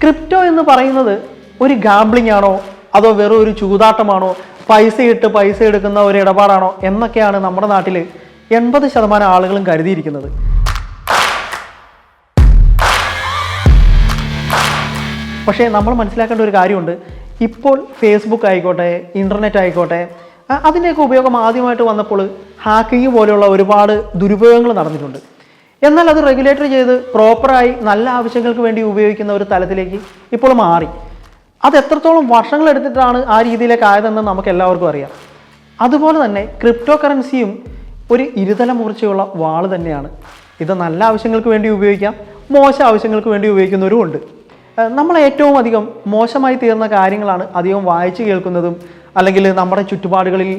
Crypto എന്ന് പറയുന്നത് ഒരു ഗാംബ്ലിംഗ് ആണോ? അതോ വെറും ഒരു ചൂതാട്ടമാണോ? പൈസ ഇട്ട് പൈസ എടുക്കുന്ന ഒരു ഇടപാടാണോ? എന്നൊക്കെയാണ് നമ്മുടെ നാട്ടിൽ എൺപത് ശതമാനം ആളുകളും കരുതിയിരിക്കുന്നത്. പക്ഷേ നമ്മൾ മനസ്സിലാക്കേണ്ട ഒരു കാര്യമുണ്ട്. ഇപ്പോൾ ഫേസ്ബുക്ക് ആയിക്കോട്ടെ ഇന്റർനെറ്റ് ആയിക്കോട്ടെ അതിന്റെയൊക്കെ ഉപയോഗം ആദ്യമായിട്ട് വന്നപ്പോൾ ഹാക്കിങ് പോലെയുള്ള ഒരുപാട് ദുരുപയോഗങ്ങൾ നടന്നിട്ടുണ്ട്. എന്നാൽ അത് റെഗുലേറ്റർ ചെയ്ത് പ്രോപ്പറായി നല്ല ആവശ്യങ്ങൾക്ക് വേണ്ടി ഉപയോഗിക്കുന്ന ഒരു തലത്തിലേക്ക് ഇപ്പോൾ മാറി. അത് എത്രത്തോളം വർഷങ്ങൾ എടുത്തിട്ടാണ് ആ രീതിയിലേക്ക് ആയതെന്ന് നമുക്ക് എല്ലാവർക്കും അറിയാം. അതുപോലെ തന്നെ ക്രിപ്റ്റോ കറൻസിയും ഒരു ഇരുതല മൂർച്ചയുള്ള വാൾ തന്നെയാണ്. ഇത് നല്ല ആവശ്യങ്ങൾക്ക് വേണ്ടി ഉപയോഗിക്കാം മോശം ആവശ്യങ്ങൾക്ക് വേണ്ടി ഉപയോഗിക്കുന്നവരും ഉണ്ട്. നമ്മൾ ഏറ്റവും അധികം മോശമായി തീർന്ന കാര്യങ്ങളാണ് അധികം വായിച്ചു കേൾക്കുന്നതും അല്ലെങ്കിൽ നമ്മുടെ ചുറ്റുപാടുകളിൽ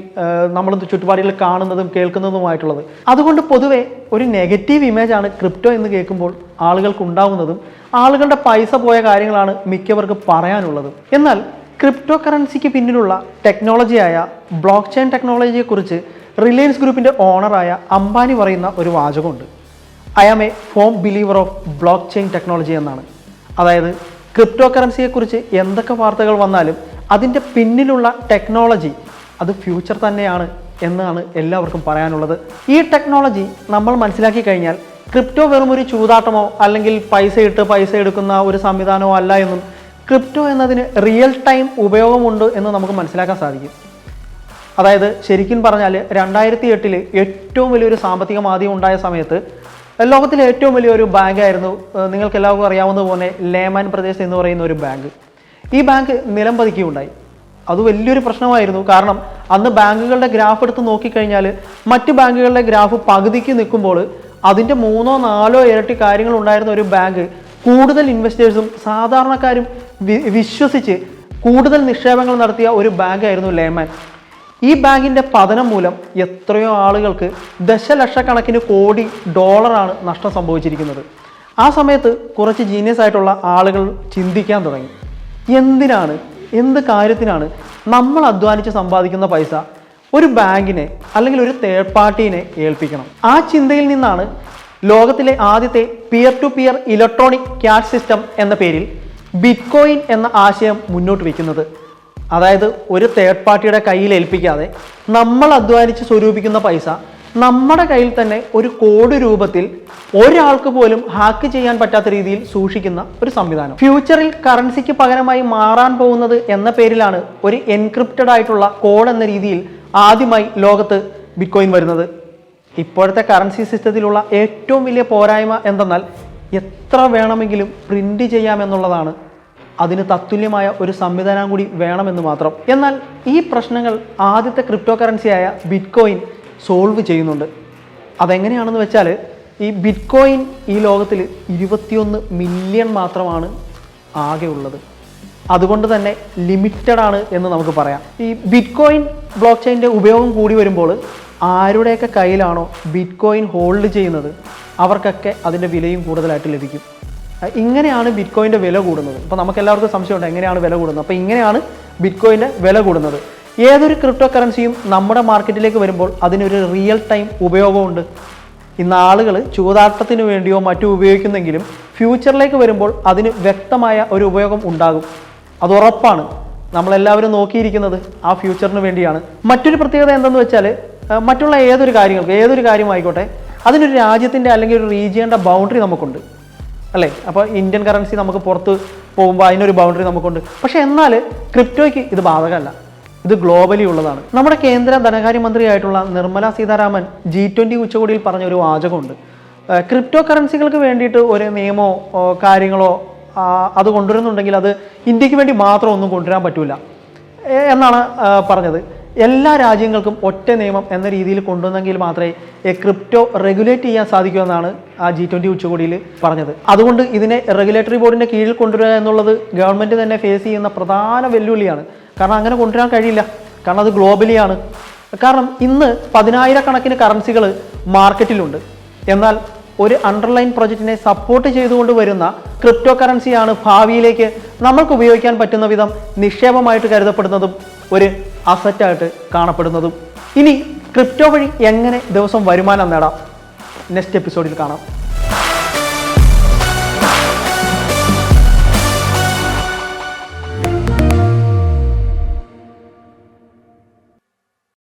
നമ്മൾ ചുറ്റുപാടുകളിൽ കാണുന്നതും കേൾക്കുന്നതുമായിട്ടുള്ളത്. അതുകൊണ്ട് പൊതുവെ ഒരു നെഗറ്റീവ് ഇമേജ് ആണ് ക്രിപ്റ്റോ എന്ന് കേൾക്കുമ്പോൾ ആളുകൾക്ക് ഉണ്ടാവുന്നതും ആളുകളുടെ പൈസ പോയ കാര്യങ്ങളാണ് മിക്കവർക്ക് പറയാനുള്ളതും. എന്നാൽ ക്രിപ്റ്റോ കറൻസിക്ക് പിന്നിലുള്ള ടെക്നോളജിയായ ബ്ലോക്ക് ചെയിൻ ടെക്നോളജിയെക്കുറിച്ച് റിലയൻസ് ഗ്രൂപ്പിന്റെ ഓണറായ അംബാനി പറയുന്ന ഒരു വാചകമുണ്ട്. I am a firm believer of block chain technology എന്നാണ്. അതായത് ക്രിപ്റ്റോ കറൻസിയെക്കുറിച്ച് എന്തൊക്കെ വാർത്തകൾ വന്നാലും അതിന്റെ പിന്നിലുള്ള ടെക്നോളജി അത് ഫ്യൂച്ചർ തന്നെയാണ് എന്നാണ് എല്ലാവർക്കും പറയാനുള്ളത്. ഈ ടെക്നോളജി നമ്മൾ മനസ്സിലാക്കി കഴിഞ്ഞാൽ ക്രിപ്റ്റോ വെറും ഒരു ചൂതാട്ടമോ അല്ലെങ്കിൽ പൈസ ഇട്ട് പൈസ എടുക്കുന്ന ഒരു സംവിധാനമോ അല്ല എന്നും ക്രിപ്റ്റോ എന്നതിന് റിയൽ ടൈം ഉപയോഗമുണ്ട് എന്ന് നമുക്ക് മനസ്സിലാക്കാൻ സാധിക്കും. അതായത് ശരിക്കും പറഞ്ഞാൽ രണ്ടായിരത്തി എട്ടിൽ ഏറ്റവും വലിയൊരു സാമ്പത്തിക മാധ്യമം ഉണ്ടായ സമയത്ത് ലോകത്തിലെ ഏറ്റവും വലിയൊരു ബാങ്കായിരുന്നു ആയിരുന്നു നിങ്ങൾക്ക് എല്ലാവർക്കും അറിയാവുന്ന പോലെ ലേമാൻ പ്രദേശ് എന്ന് പറയുന്ന ഒരു ബാങ്ക് ഈ ബാങ്ക് നിലം പതിക്കുകയുണ്ടായി അത് വലിയൊരു പ്രശ്നമായിരുന്നു. കാരണം അന്ന് ബാങ്കുകളുടെ ഗ്രാഫ് എടുത്ത് നോക്കിക്കഴിഞ്ഞാൽ മറ്റ് ബാങ്കുകളുടെ ഗ്രാഫ് പകുതിക്ക് നിൽക്കുമ്പോൾ അതിന്റെ മൂന്നോ നാലോ ഇരട്ടി കാര്യങ്ങൾ ഉണ്ടായിരുന്ന ഒരു ബാങ്ക് കൂടുതൽ ഇൻവെസ്റ്റേഴ്സും സാധാരണക്കാരും വിശ്വസിച്ച് കൂടുതൽ നിക്ഷേപങ്ങൾ നടത്തിയ ഒരു ബാങ്കായിരുന്നു ലേമാൻ ഈ ബാങ്കിന്റെ പതനം മൂലം എത്രയോ ആളുകൾക്ക് ദശലക്ഷക്കണക്കിന് കോടി ഡോളറാണ് നഷ്ടം സംഭവിച്ചിരിക്കുന്നത്. ആ സമയത്ത് കുറച്ച് ജീനിയസ് ആയിട്ടുള്ള ആളുകൾ ചിന്തിക്കാൻ തുടങ്ങി. എന്തിനാണ് എന്ത് കാര്യത്തിനാണ് നമ്മൾ അധ്വാനിച്ച് സമ്പാദിക്കുന്ന പൈസ ഒരു ബാങ്കിനെ അല്ലെങ്കിൽ ഒരു തേർഡ് പാർട്ടീനെ ഏൽപ്പിക്കണം? ആ ചിന്തയിൽ നിന്നാണ് ലോകത്തിലെ ആദ്യത്തെ peer to peer electronic cash system എന്ന പേരിൽ ബിറ്റ്കോയിൻ എന്ന ആശയം മുന്നോട്ട് വയ്ക്കുന്നത്. അതായത് ഒരു തേർഡ് പാർട്ടിയുടെ കയ്യിൽ ഏൽപ്പിക്കാതെ നമ്മൾ അധ്വാനിച്ച് സ്വരൂപിക്കുന്ന പൈസ നമ്മുടെ കയ്യിൽ തന്നെ ഒരു കോഡ് രൂപത്തിൽ ഒരാൾക്ക് പോലും ഹാക്ക് ചെയ്യാൻ പറ്റാത്ത രീതിയിൽ സൂക്ഷിക്കുന്ന ഒരു സംവിധാനം. ഫ്യൂച്ചറിൽ കറൻസിക്ക് പകരമായി മാറാൻ പോകുന്നത് എന്ന പേരിലാണ് ഒരു എൻക്രിപ്റ്റഡ് ആയിട്ടുള്ള കോഡ് എന്ന രീതിയിൽ ആദ്യമായി ലോകത്ത് ബിറ്റ്കോയിൻ വരുന്നത്. ഇപ്പോഴത്തെ കറൻസി സിസ്റ്റത്തിലുള്ള ഏറ്റവും വലിയ പോരായ്മ എന്തെന്നാൽ എത്ര വേണമെങ്കിലും പ്രിന്റ് ചെയ്യാമെന്നുള്ളതാണ് അതിന് തത്തുല്യമായ ഒരു സംവിധാനം കൂടി വേണമെന്ന് മാത്രം. എന്നാൽ ഈ പ്രശ്നങ്ങൾ ആദ്യത്തെ ക്രിപ്റ്റോ കറൻസിയായ ബിറ്റ്കോയിൻ സോൾവ് ചെയ്യുന്നുണ്ട്. അതെങ്ങനെയാണെന്ന് വെച്ചാൽ ഈ ബിറ്റ്കോയിൻ ഈ ലോകത്തിൽ ഇരുപത്തിയൊന്ന് മില്യൺ മാത്രമാണ് ആകെ ഉള്ളത്. അതുകൊണ്ട് തന്നെ ലിമിറ്റഡ് ആണ് എന്ന് നമുക്ക് പറയാം. ഈ ബിറ്റ്കോയിൻ ബ്ലോക്ക് ചെയിന്റെ ഉപയോഗം കൂടി വരുമ്പോൾ ആരുടെയൊക്കെ കയ്യിലാണോ ബിറ്റ്കോയിൻ ഹോൾഡ് ചെയ്യുന്നത് അവർക്കൊക്കെ അതിന്റെ വിലയും കൂടുതലായിട്ട് ലഭിക്കും. ഇങ്ങനെയാണ് ബിറ്റ്കോയിന്റെ വില കൂടുന്നത്. അപ്പോൾ നമുക്ക് എല്ലാവർക്കും സംശയമുണ്ട് എങ്ങനെയാണ് വില കൂടുന്നത്? അപ്പോൾ ഇങ്ങനെയാണ് ബിറ്റ്കോയിന്റെ വില കൂടുന്നത്. ഏതൊരു ക്രിപ്റ്റോ കറൻസിയും നമ്മുടെ മാർക്കറ്റിലേക്ക് വരുമ്പോൾ അതിനൊരു റിയൽ ടൈം ഉപയോഗമുണ്ട്. ഇന്ന് ആളുകൾ ചൂതാട്ടത്തിന് വേണ്ടിയോ മറ്റോ ഉപയോഗിക്കുന്നെങ്കിലും ഫ്യൂച്ചറിലേക്ക് വരുമ്പോൾ അതിന് വ്യക്തമായ ഒരു ഉപയോഗം ഉണ്ടാകും. അത് ഉറപ്പാണ്. നമ്മളെല്ലാവരും നോക്കിയിരിക്കുന്നത് ആ ഫ്യൂച്ചറിന് വേണ്ടിയാണ്. മറ്റൊരു പ്രത്യേകത എന്തെന്ന് വെച്ചാൽ മറ്റുള്ള ഏതൊരു കാര്യങ്ങൾക്ക് ഏതൊരു കാര്യമായിക്കോട്ടെ അതിനൊരു രാജ്യത്തിന്റെ അല്ലെങ്കിൽ ഒരു റീജിയന്റെ ബൗണ്ടറി നമുക്കുണ്ട്. അല്ലേ? അപ്പോൾ ഇന്ത്യൻ കറൻസി നമുക്ക് പുറത്ത് പോകുമ്പോൾ അതിനൊരു ബൗണ്ടറി നമുക്കുണ്ട്. പക്ഷേ എന്നാൽ ക്രിപ്റ്റോയ്ക്ക് ഇത് ബാധകമല്ല. ഇത് ഗ്ലോബലി ഉള്ളതാണ്. നമ്മുടെ കേന്ദ്ര ധനകാര്യമന്ത്രിയായിട്ടുള്ള നിർമ്മല സീതാരാമൻ ജി ട്വന്റി ഉച്ചകോടിയിൽ പറഞ്ഞ ഒരു വാചകമുണ്ട്. ക്രിപ്റ്റോ കറൻസികൾക്ക് വേണ്ടിയിട്ട് ഒരു നിയമമോ കാര്യങ്ങളോ അത് കൊണ്ടുവരുന്നുണ്ടെങ്കിൽ അത് ഇന്ത്യയ്ക്ക് വേണ്ടി മാത്രം ഒന്നും കൊണ്ടുവരാൻ പറ്റില്ല എന്നാണ് പറഞ്ഞത്. എല്ലാ രാജ്യങ്ങൾക്കും ഒറ്റ നിയമം എന്ന രീതിയിൽ കൊണ്ടുവന്നെങ്കിൽ മാത്രമേ ക്രിപ്റ്റോ റെഗുലേറ്റ് ചെയ്യാൻ സാധിക്കൂ എന്നാണ് ആ ജി ട്വന്റി ഉച്ചകോടിയിൽ പറഞ്ഞത്. അതുകൊണ്ട് ഇതിനെ റെഗുലേറ്ററി ബോർഡിന്റെ കീഴിൽ കൊണ്ടുവരിക എന്നുള്ളത് ഗവൺമെന്റ് തന്നെ ഫേസ് ചെയ്യുന്ന പ്രധാന വെല്ലുവിളിയാണ്. കാരണം അങ്ങനെ കൊണ്ടുവരാൻ കഴിയില്ല. കാരണം അത് ഗ്ലോബലിയാണ് കാരണം ഇന്ന് പതിനായിരക്കണക്കിന് കറൻസികൾ മാർക്കറ്റിലുണ്ട് എന്നാൽ ഒരു അണ്ടർലൈൻ പ്രൊജക്റ്റിനെ സപ്പോർട്ട് ചെയ്തുകൊണ്ട് വരുന്ന ക്രിപ്റ്റോ കറൻസിയാണ് ഭാവിയിലേക്ക് നമ്മൾക്ക് ഉപയോഗിക്കാൻ പറ്റുന്ന വിധം നിക്ഷേപമായിട്ട് കരുതപ്പെടുന്നതും ഒരു അസറ്റായിട്ട് കാണപ്പെടുന്നതും. ഇനി ക്രിപ്റ്റോ വഴി എങ്ങനെ ദിവസം വരുമാനം നേടാം? നെക്സ്റ്റ് എപ്പിസോഡിൽ കാണാം.